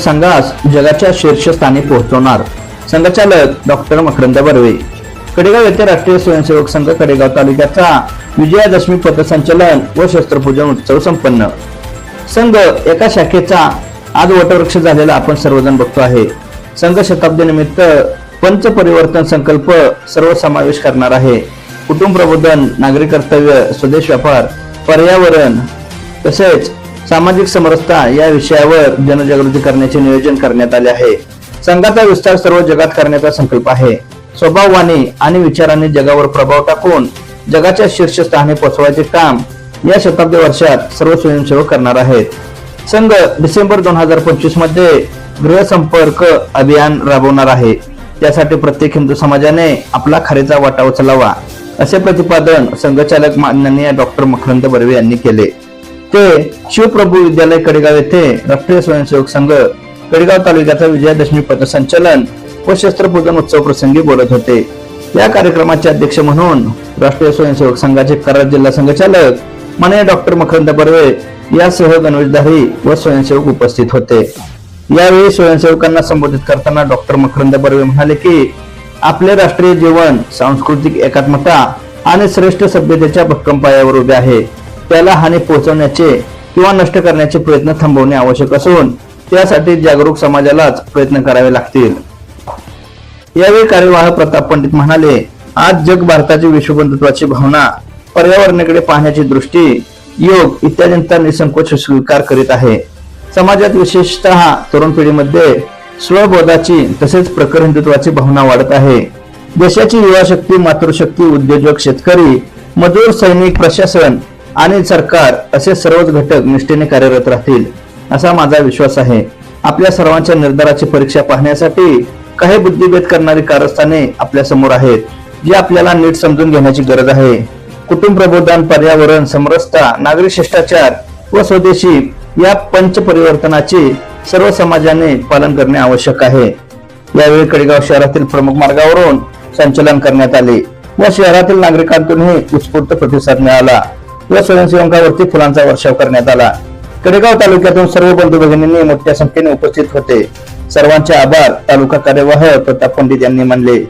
संघास जगाच्या शीर्षस्थानी पोहोचवणार. संघचालक डॉक्टर मकरंद बर्वे. कडेगाव येथे राष्ट्रीय स्वयंसेवक संघ कडेगाव तालुक्याचा विजयादशमी पथसंचलन व शस्त्रपूजन उत्सव संपन्न. संघ एका शाखेचा आज वटवृक्ष झालेला आपण सर्वजण बघतो आहे. संघ शताब्दी निमित्त पंच परिवर्तन संकल्प सर्व समावेश करणार आहे. कुटुंब प्रबोधन नागरिक कर्तव्य स्वदेश व्यापार पर्यावरण तसेच सामाजिक समरसता या विषयावर जनजागृती करण्याचे नियोजन करण्यात आले आहे. संघाचा विस्तार सर्व जगात करण्याचा संकल्प आहे. स्वभावाने आणि विचारांनी जगावर प्रभाव टाकून जगाच्या शीर्षस्थानी पोहोचवायचे काम या शताब्दी वर्षात सर्व स्वयंसेवक करणार आहेत. संघ डिसेंबर दोन हजार पंचवीसमध्ये गृहसंपर्क अभियान राबवणार आहे. त्यासाठी प्रत्येक हिंदू समाजाने आपला खरेचा वाटा उचलावा असे प्रतिपादन संघचालक माननीय डॉक्टर मखरंद बर्वे यांनी केले. ते शिवप्रभू विद्यालय कडेगाव येथे राष्ट्रीय स्वयंसेवक संघ कडेगाव तालुक्याचा विजयादशमी पथसंचलन व शस्त्रपूजन उत्सव प्रसंगी बोलत होते. या कार्यक्रमाचे अध्यक्ष म्हणून राष्ट्रीय स्वयंसेवक संघाचे कराड जिल्हा संघचालक माननीय डॉक्टर मकरंद बर्वे यासह गणवेशधारी व स्वयंसेवक उपस्थित होते. यावेळी स्वयंसेवकांना संबोधित करताना डॉक्टर मकरंद बर्वे म्हणाले की आपले राष्ट्रीय जीवन सांस्कृतिक एकात्मता आणि श्रेष्ठ सभ्यतेच्या भक्कम पायावर उभे आहे. त्याला हानी पोहोचवण्याचे किंवा नष्ट करण्याचे प्रयत्न थांबवणे आवश्यक असून त्यासाठी जागरूक समाजालाच प्रयत्न करावे लागतील. यावेळी कार्यवाह प्रताप पंडित म्हणाले आज जग भारताची विश्वबंधुत्वाची भावना पर्यावरणाकडे पाहण्याची दृष्टी योग इत्यादींचा निसंकोच स्वीकार करीत आहे. समाजात विशेषतः तरुण पिढीमध्ये स्वबोधाची तसेच प्रखर हिंदुत्वाची भावना वाढत आहे. देशाची युवा शक्ती मातृशक्ती उद्योजक शेतकरी मजूर सैनिक प्रशासन आणि सरकार असे सर्वच घटक निष्ठेने कार्यरत राहतील असा माझा विश्वास आहे. आपल्या सर्वांच्या निर्धाराची परीक्षा पाहण्यासाठी काही बुद्धिभेद करणारी कारस्थाने आपल्यासमोर आहेत जी आपल्याला नीट समजून घेण्याची गरज आहे. कुटुंब प्रबोधन पर्यावरण समरसता नागरिक शिष्टाचार व स्वदेशी या पंच परिवर्तनाचे सर्व समाजाने पालन करणे आवश्यक आहे. यावेळी कडेगाव शहरातील प्रमुख मार्गावरून संचलन करण्यात आले व शहरातील नागरिकांतूनही उत्स्फूर्त प्रतिसाद मिळाला. व स्वयंसेवकावरती फुलांचा वर्षाव करण्यात आला. कडेगाव तालुक्यातून सर्व बंधू भगिनींनी मोठ्या संख्येने उपस्थित होते. सर्वांचे आभार तालुका कार्यवाह प्रताप पंडित यांनी मानले.